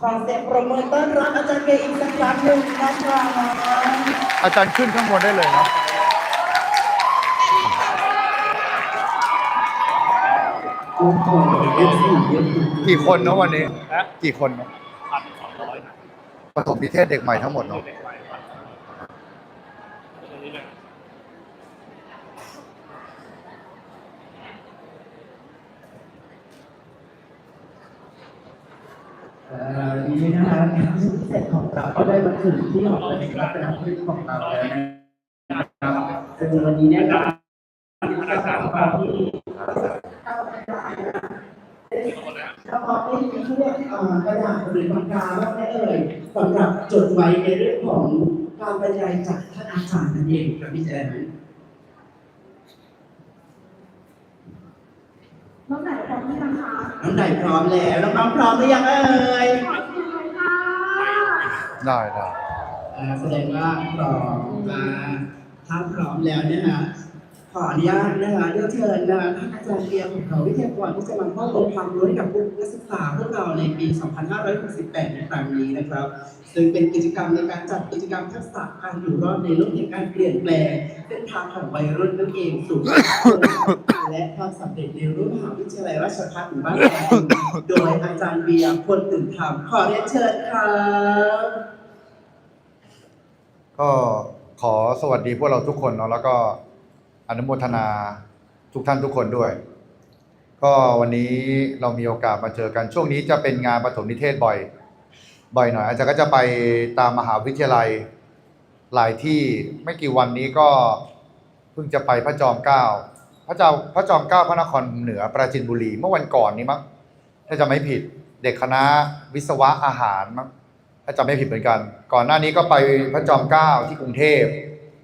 ขอเสียงปรบมือต้อนรับอาจารย์เบียร์อีกสักครั้งหนึ่งนะคะอาจารย์ขึ้นข้างบนได้เลยเนาะโอ้โหเอฟซีเยอะกี่คนเนาะวันนี้นะกี่คนเนาะพันสองร้อยนะประถมนิเทศเด็กใหม่ทั้งหมดเนาะ เด็กใหม่พันอันนี้นะ เอ่อ ดีนะคะงานพิเศษของเราก็ได้มาถึงที่หอประชุมรัตนพฤกษ์ของเราแล้วนะครับซึ่งวันนี้เนี่ยครับจะสามารถที่ถ้าพอได้มีเรื่องเอ่อกระดาษหรือปากกาบ้างได้เอ่ยสำหรับจดไว้ในเรื่องของการบรรยายจากท่านอาจารย์นั่นเองครับพี่แจ นน้องไหนพร้อมไหมนะคะน้องไหนพร้อมแล้วน้องๆพร้อมหรือยังเอ่ยขอบคุณค่ะได้ได้อ่าแสดงว่าพร้อมมาถ้าพร้อมแล้วเนี่ยนะ ขออนุญาตนะคะเรียนเชิญนะคะท่านอาจารย์เบียร์ของเราวิทยากรที่จะมามอบองความรู้ให้กับผู้นักศึกษาพวกเราในปี 2568 ในครั้งนี้นะครับ ซึ่งเป็นกิจกรรมในการจัดกิจกรรมทักษะการอยู่รอดในโลกแห่งการเปลี่ยนแปลงเส้นทางของวัยรุ่นนั่นเองสู่และความสำเร็จในรุ่นมหาวิทยาลัยราชภัฏหมู่บ้านแพงโดยอาจารย์เบียร์คนตื่นธรรมขอเรียนเชิญครับก็ขอสวัสดีพวกเราทุกคนเนาะแล้วก็ อนุโมทนาทุกท่านทุกคนด้วย ก็วันนี้เรามีโอกาสมาเจอกันช่วงนี้จะเป็นงานปฐมนิเทศบ่อย บ่อยหน่อย อาจารย์ก็จะไปตามมหาวิทยาลัยหลายที่ไม่กี่วันนี้ก็เพิ่งจะไปพระจอมเกล้าพระเจ้าพระจอมเกล้าพระนครเหนือปราจินบุรีเมื่อวันก่อนนี้มั้งถ้าจะไม่ผิดเด็กคณะวิศวะอาหารมั้งถ้าจำไม่ผิดเหมือนกัน ก่อนหน้านี้ก็ไปพระจอมเกล้าที่กรุงเทพ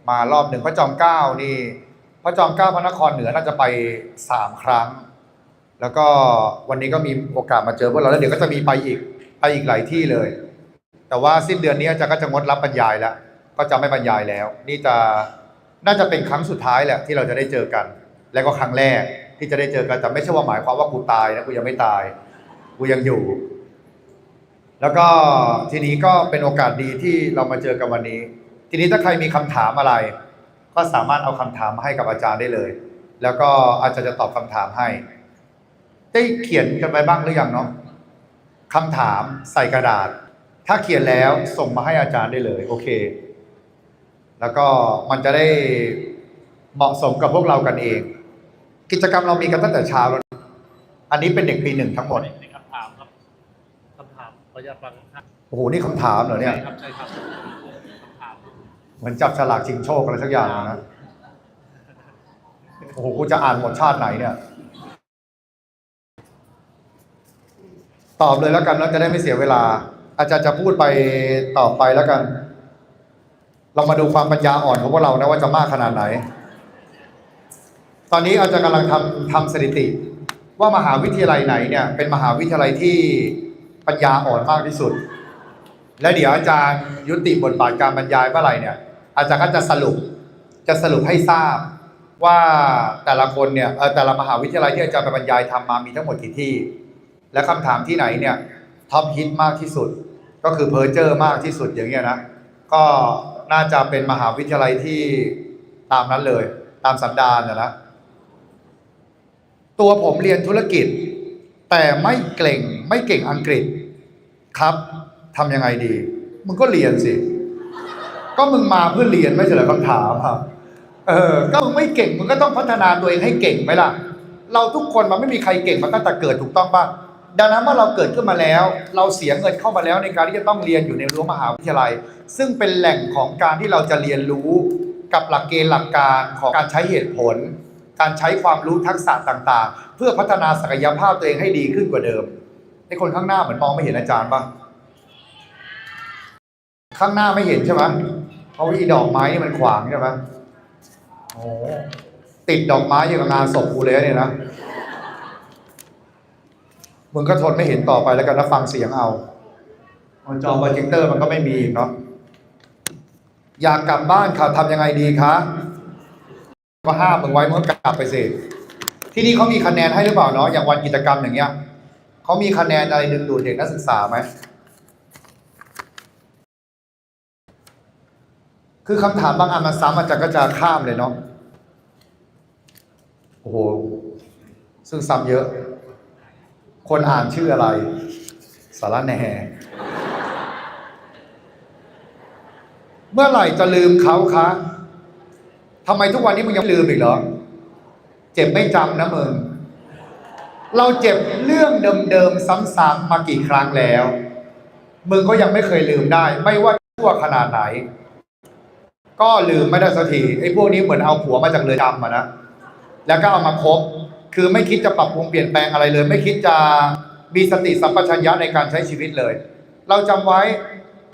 มารอบหนึ่งพระจอมเกล้านี่ พระจอมเกล้าพระนครเหนือน่าจะไปสามครั้ง แล้วก็วันนี้ก็มีโอกาสมาเจอพวกเราแล้วเดี๋ยวก็จะมีไปอีกไปอีกหลายที่เลย แต่ว่าสิ้นเดือนนี้อาจารย์ก็จะงดรับบรรยายแล้ว ก็จะไม่บรรยายแล้ว นี่จะน่าจะเป็นครั้งสุดท้ายแหละที่เราจะได้เจอกัน และก็ครั้งแรกที่จะได้เจอกันแต่ไม่ใช่ว่าหมายความว่ากูตายนะกูยังไม่ตายกูยังอยู่ แล้วก็ทีนี้ก็เป็นโอกาสดีที่เรามาเจอกันวันนี้ ทีนี้ถ้าใครมีคำถามอะไร ก็สามารถเอาคำถามมาให้กับอาจารย์ได้เลย แล้วก็อาจารย์จะตอบคำถามให้ ได้เขียนกันไปบ้างหรือยังเนาะคำถามใส่กระดาษ ถ้าเขียนแล้วส่งมาให้อาจารย์ได้เลย โอเค แล้วก็มันจะได้เหมาะสมกับพวกเรากันเอง กิจกรรมเรามีกันตั้งแต่เช้าแล้วนะอันนี้เป็นเด็กปีหนึ่งทั้งหมดในคำถามครับคำถามขออนุญาตฟังครับโอ้โหนี่คำถามเหรอเนี่ยใช่ครับใช่ครับคำถาม เหมือนจับฉลากชิงโชคอะไรสักอย่างนะ โอ้โห กูจะอ่านหมดชาติไหนเนี่ย ตอบเลยแล้วกันแล้วจะได้ไม่เสียเวลา อาจารย์จะพูดไปต่อไปแล้วกัน เรามาดูความปัญญาอ่อนของพวกเรานะว่าจะมากขนาดไหน ตอนนี้อาจารย์กำลังทำทำสถิติ ว่ามหาวิทยาลัยไหนเนี่ย เป็นมหาวิทยาลัยที่ปัญญาอ่อนมากที่สุดแล้วเดี๋ยวอาจารย์ยุติบทบาทการบรรยายเมื่อไหร่เนี่ย อาจารย์ก็จะสรุปจะสรุปให้ทราบว่าแต่ละคนเนี่ยเออแต่ละมหาวิทยาลัยที่อาจารย์ไปบรรยายทำมามีทั้งหมดกี่ที่ และคำถามที่ไหนเนี่ยท็อปฮิตมากที่สุด ก็คือเพอร์เจอร์มากที่สุดอย่างเงี้ยนะก็น่าจะเป็นมหาวิทยาลัยที่ตามนั้นเลย ตามสันดานนะนะตัวผมเรียนธุรกิจ แต่ไม่เก่งไม่เก่งอังกฤษครับทำยังไงดี มึงก็เรียนสิ ก็มึงมาเพื่อเรียนไม่ใช่เหรอคำถามครับ เออ ก็มึงไม่เก่งมึงก็ต้องพัฒนาตัวเองให้เก่งไหมล่ะ เราทุกคนมันไม่มีใครเก่งมาตั้งแต่เกิดถูกต้องป่ะดังนั้นเมื่อเราเกิดขึ้นมาแล้ว เราเสียเงินเข้ามาแล้วในการที่จะต้องเรียนอยู่ในรั้วมหาวิทยาลัย ซึ่งเป็นแหล่งของการที่เราจะเรียนรู้กับหลักเกณฑ์หลักการของการใช้เหตุผล การใช้ความรู้ทักษะต่างๆ เพื่อพัฒนาศักยภาพตัวเองให้ดีขึ้นกว่าเดิมในคนข้างหน้าเหมือนมองไม่เห็นอาจารย์ป่ะข้างหน้าไม่เห็นใช่ไหม เพราะว่าอีดอกไม้นี่มันขวางใช่ไหมโอ้ติดดอกไม้อย่างกับงานศพกูเลยเนี่ยนะมึงก็ทนไม่เห็นต่อไปแล้วกันแล้วฟังเสียงเอาจอโปรเจคเตอร์มันก็ไม่มีเนาะอยากกลับบ้านค่ะทำยังไงดีคะก็ห้ามมึงไว้มึงกลับไปสิที่นี่เขามีคะแนนให้หรือเปล่าเนาะอย่างวันกิจกรรมอย่างเงี้ยเขามีคะแนนอะไรดึงดูดเด็กนักศึกษาไหม คือคำถามบางอันมันซ้ำอาจารย์ก็จะข้ามเลยเนาะโอ้โหซึ่งซ้ำเยอะ คนอ่านชื่ออะไร สารแหน่เมื่อไหร่จะลืมเขาคะทำไมทุกวันนี้มึงยังลืมอีกเหรอ เจ็บไม่จำนะมึง เราเจ็บเรื่องเดิมๆซ้ำๆมากี่ครั้งแล้ว มึงก็ยังไม่เคยลืมได้ ไม่ว่าชั่วขนาดไหน ก็ลืมไม่ได้สักทีไอ้พวกนี้เหมือนเอาผัวมาจากเรือนจำอะนะแล้วก็เอามาคบคือไม่คิดจะปรับปรุงเปลี่ยนแปลงอะไรเลย ไม่คิดจะมีสติสัมปชัญญะในการใช้ชีวิตเลย เราจำไว้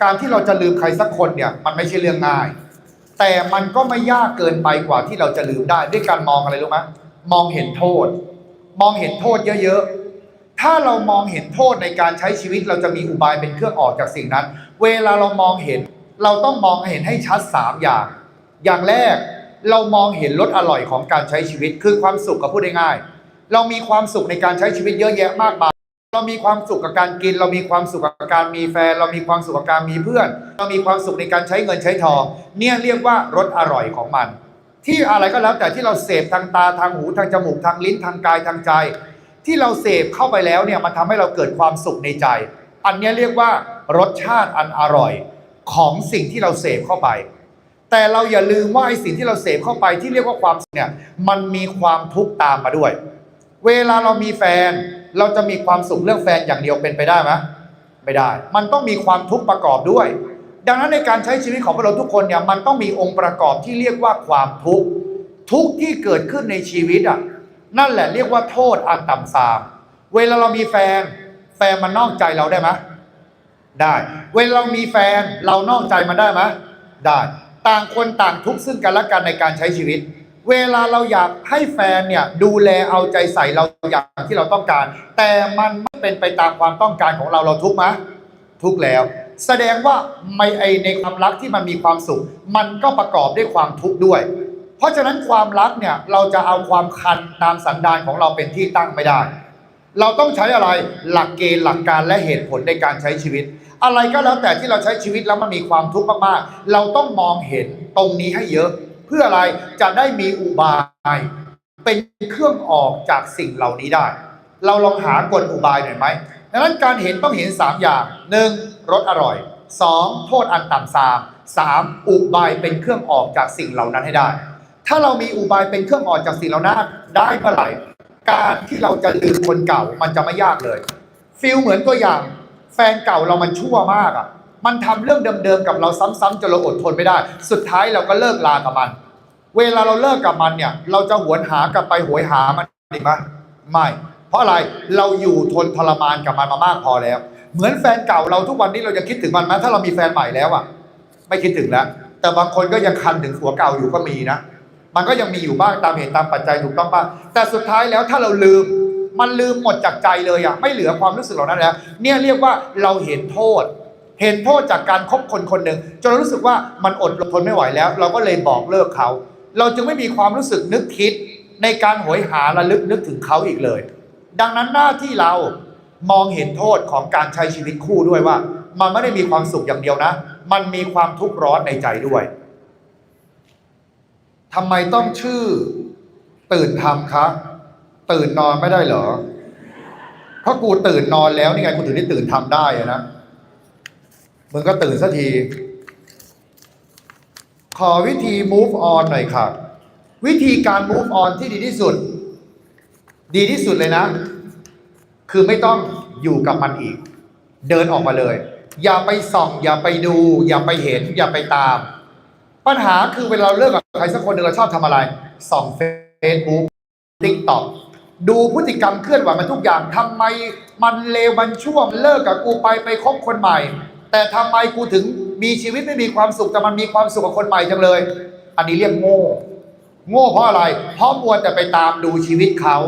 การที่เราจะลืมใครสักคนเนี่ย มันไม่ใช่เรื่องง่าย แต่มันก็ไม่ยากเกินไปกว่าที่เราจะลืมได้ด้วยการมองอะไรรู้ไหมมองเห็นโทษ มองเห็นโทษเยอะๆ ถ้าเรามองเห็นโทษในการใช้ชีวิตเราจะมีอุบายเป็นเครื่องออกจากสิ่งนั้น เวลาเรามองเห็น เราต้องมองเห็นให้ชัดสามอย่าง อย่างแรกเรามองเห็นรสอร่อยของการใช้ชีวิต คือความสุขกับพูดง่ายๆเรามีความสุขในการใช้ชีวิตเยอะแยะมากมายเรามีความสุขกับการกิน เรามีความสุขกับการมีแฟน เรามีความสุขกับการมีเพื่อน เรามีความสุขในการใช้เงินใช้ทอง เนี่ยเรียกว่ารสอร่อยของมัน ที่อะไรก็แล้วแต่ที่เราเสพทางตาทางหูทางจมูกทางลิ้นทางกายทางใจ ที่เราเสพเข้าไปแล้วเนี่ยมันทำให้เราเกิดความสุขในใจ อันนี้เรียกว่ารสชาติอันอร่อย ของสิ่งที่เราเสพเข้าไป แต่เราอย่าลืมว่าไอ้สิ่งที่เราเสพเข้าไปที่เรียกว่าความสุขเนี่ยมันมีความทุกข์ตามมาด้วย เวลาเรามีแฟน เราจะมีความสุขเรื่องแฟนอย่างเดียวเป็นไปได้ไหมไม่ได้ มันต้องมีความทุกข์ประกอบด้วย ดังนั้นในการใช้ชีวิตของพวกเราทุกคนเนี่ยมันต้องมีองค์ประกอบที่เรียกว่าความทุกข์ทุกข์ที่เกิดขึ้นในชีวิตอะนั่นแหละเรียกว่าโทษอันต่ำทราม เวลาเรามีแฟน แฟนมันนอกใจเราได้ไหม ได้ เวลาเรามีแฟนเรานอกใจมันได้ไหมได้ ต่างคนต่างทุกข์ซึ่งกันและกันในการใช้ชีวิต เวลาเราอยากให้แฟนเนี่ยดูแลเอาใจใส่เราอย่างที่เราต้องการ แต่มันไม่เป็นไปตามความต้องการของเราเราทุกข์ไหมทุกข์แล้ว แสดงว่าไม่ไอในความรักที่มันมีความสุข มันก็ประกอบด้วยความทุกข์ด้วย เพราะฉะนั้นความรักเนี่ยเราจะเอาความคันตามสันดานของเราเป็นที่ตั้งไม่ได้เราต้องใช้อะไรหลักเกณฑ์หลักการและเหตุผลในการใช้ชีวิต อะไรก็แล้วแต่ที่เราใช้ชีวิตแล้วมันมีความทุกข์มากๆ เราต้องมองเห็นตรงนี้ให้เยอะ เพื่ออะไรจะได้มีอุบายเป็นเครื่องออกจากสิ่งเหล่านี้ได้ เราลองหากลอุบายหน่อยไหมดังนั้นการเห็นต้องเห็น 3 อย่าง 1. รสอร่อย 2. โทษอันต่ำซามสามอุบายเป็นเครื่องออกจากสิ่งเหล่านั้นให้ได้ ถ้าเรามีอุบายเป็นเครื่องออกจากสิ่งเหล่านั้นได้เมื่อไหร่การที่เราจะลืมคนเก่ามันจะไม่ยากเลยฟิลเหมือนตัวอย่าง แฟนเก่าเรามันชั่วมากอะ มันทำเรื่องเดิมๆกับเราซ้ำๆจนเราอดทนไม่ได้ สุดท้ายเราก็เลิกลากับมัน เวลาเราเลิกกับมันเนี่ย เราจะหวนหากลับไปหวยหามันดีไหมไม่ เพราะอะไรเราอยู่ทนทรมานกับมันมามากพอแล้ว เหมือนแฟนเก่าเราทุกวันนี้เราจะคิดถึงมันไหมถ้าเรามีแฟนใหม่แล้วอะ ไม่คิดถึงแล้วแต่บางคนก็ยังคันถึงผัวเก่าอยู่ก็มีนะมันก็ยังมีอยู่บ้างตามเหตุตามปัจจัยถูกต้องป่ะแต่สุดท้ายแล้วถ้าเราลืม มันลืมหมดจากใจเลยอะไม่เหลือความรู้สึกเหล่านั้นแล้วเนี่ยเรียกว่าเราเห็นโทษ เห็นโทษจากการคบคนคนหนึ่งจนเรารู้สึกว่ามันอดทนไม่ไหวแล้ว เราก็เลยบอกเลิกเขา เราจึงไม่มีความรู้สึกนึกคิด ในการโหยหาระลึกนึกถึงเขาอีกเลย ดังนั้นหน้าที่เรามองเห็นโทษของการใช้ชีวิตคู่ด้วยว่า มันไม่ได้มีความสุขอย่างเดียวนะ มันมีความทุกข์ร้อนในใจด้วยทำไมต้องชื่อตื่นทำคะ ตื่นนอนไม่ได้เหรอเพราะกูตื่นนอนแล้วนี่ไงกูถึงได้ตื่นทำได้นะมึงก็ตื่นสักที ขอวิธี move on หน่อยค่ะ วิธีการ move on ที่ดีที่สุด ดีที่สุดเลยนะ คือไม่ต้องอยู่กับมันอีก เดินออกมาเลย อย่าไปส่อง อย่าไปดู อย่าไปเห็น อย่าไปตาม ปัญหาคือเวลาเราเลิกกับใครสักคนหนึ่งเราชอบทำอะไร ส่องเฟซบุ๊กทิกต็อก ดูพฤติกรรมเคลื่อนไหวมันทุกอย่างทำไมมันเลวมันชั่วมเลิกกับกูไปไปคบคนใหม่ แต่ทำไมกูถึงมีชีวิตไม่มีความสุขแต่มันมีความสุขกับคนใหม่จังเลย อันนี้เรียกโง่ โง่เพราะอะไร เพราะมัวแต่ไปตามดูชีวิตเขา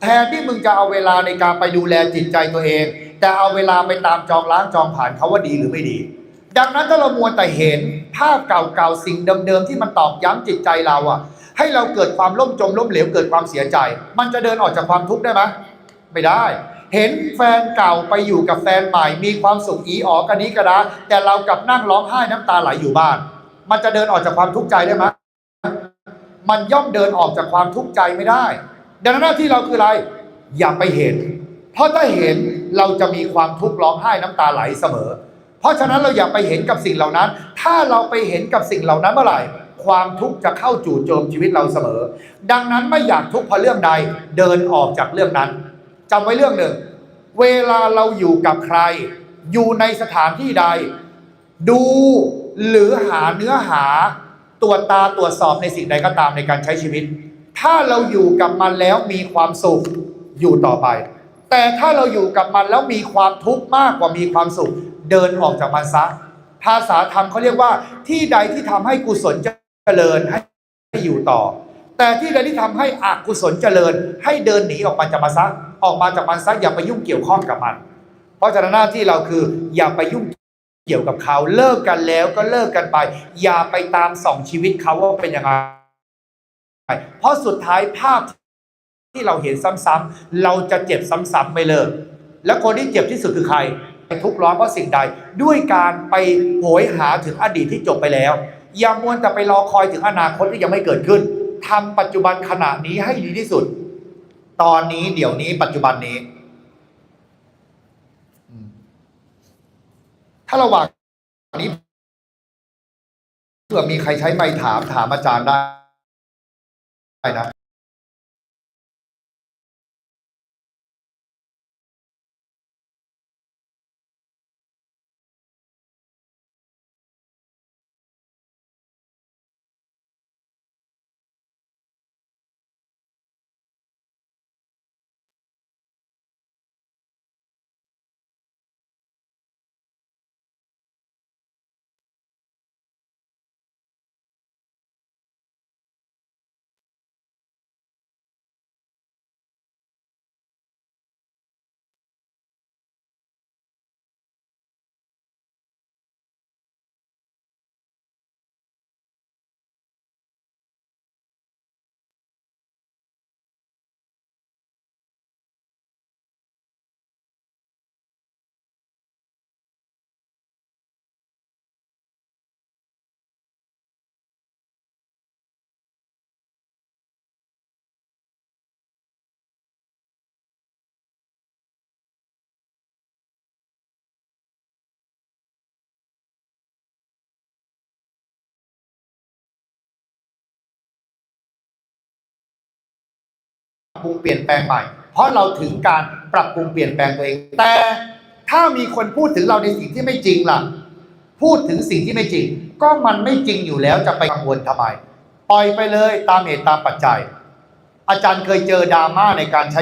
แทนที่มึงจะเอาเวลาในการไปดูแลจิตใจตัวเอง แต่เอาเวลาไปตามจองล้างจองผ่านเขาว่าดีหรือไม่ดี ดังนั้นถ้าเรามัวแต่เห็นภาพเก่าๆสิ่งเดิมๆที่มันตอกย้ำจิตใจเราอะ ให้เราเกิดความล่มจมล้มเหลวเกิดความเสียใจ มันจะเดินออกจากความทุกข์ได้ไหมไม่ได้ เห็นแฟนเก่าไปอยู่กับแฟนใหม่ มีความสุขอีอ๋อกันนี้ก็ได้แต่เรากลับนั่งร้องไห้น้ำตาไหลอยู่บ้าน มันจะเดินออกจากความทุกข์ใจได้ไหมมันย่อมเดินออกจากความทุกข์ใจไม่ได้ ดังนั้นหน้าที่เราคืออะไร อย่าไปเห็น เพราะถ้าเห็นเราจะมีความทุกข์ร้องไห้น้ำตาไหลเสมอ เพราะฉะนั้นเราอย่าไปเห็นกับสิ่งเหล่านั้น ถ้าเราไปเห็นกับสิ่งเหล่านั้นเมื่อไหร่ ความทุกข์จะเข้าจู่โจมชีวิตเราเสมอ ดังนั้นไม่อยากทุกข์เพราะเรื่องใดเดินออกจากเรื่องนั้นจำไว้เรื่องหนึ่ง เวลาเราอยู่กับใคร อยู่ในสถานที่ใด ดูหรือหาเนื้อหาตรวจตาตรวจสอบในสิ่งใดก็ตามในการใช้ชีวิต ถ้าเราอยู่กับมันแล้วมีความสุขอยู่ต่อไป แต่ถ้าเราอยู่กับมันแล้วมีความทุกข์มากกว่ามีความสุข เดินออกจากมันซะภาษาธรรมเขาเรียกว่าที่ใดที่ทำให้กุศลเจ จริญให้อยู่ต่อ แต่ที่ใดที่ทำให้อกุศลเจริญ ให้เดินหนีออกมาจากมันซะออกมาจากมันซะอย่าไปยุ่งเกี่ยวข้องกับมัน เพราะฉะนั้นหน้าที่เราคือ อย่าไปยุ่งเกี่ยวกับเขาเลิกกันแล้วก็เลิกกันไป อย่าไปตามส่องชีวิตเขาว่าเป็นยังไงเพราะสุดท้ายภาพที่เราเห็นซ้ำๆเราจะเจ็บซ้ำๆไม่เลิกและคนที่เจ็บที่สุดคือใครทุกข์ร้อนเพราะสิ่งใดด้วยการไปโหยหาถึงอดีตที่จบไปแล้ว อย่ามัวแต่ไปรอคอยถึงอนาคตที่ยังไม่เกิดขึ้นทำปัจจุบันขณะนี้ให้ดีที่สุด ตอนนี้เดี๋ยวนี้ปัจจุบันนี้ ถ้าระหว่างนี้เผื่อมีใครใช้ไม้ถามถามอาจารย์ได้ได้นะ ปรุงเปลี่ยนแปลงใหม่ เพราะเราถึงการปรับปรุงเปลี่ยนแปลงตัวเอง แต่ถ้ามีคนพูดถึงเราในสิ่งที่ไม่จริงล่ะ พูดถึงสิ่งที่ไม่จริง ก็มันไม่จริงอยู่แล้วจะไปกังวลทำไม ปล่อยไปเลยตามเหตุตามปัจจัย อาจารย์เคยเจอดราม่าในการใช้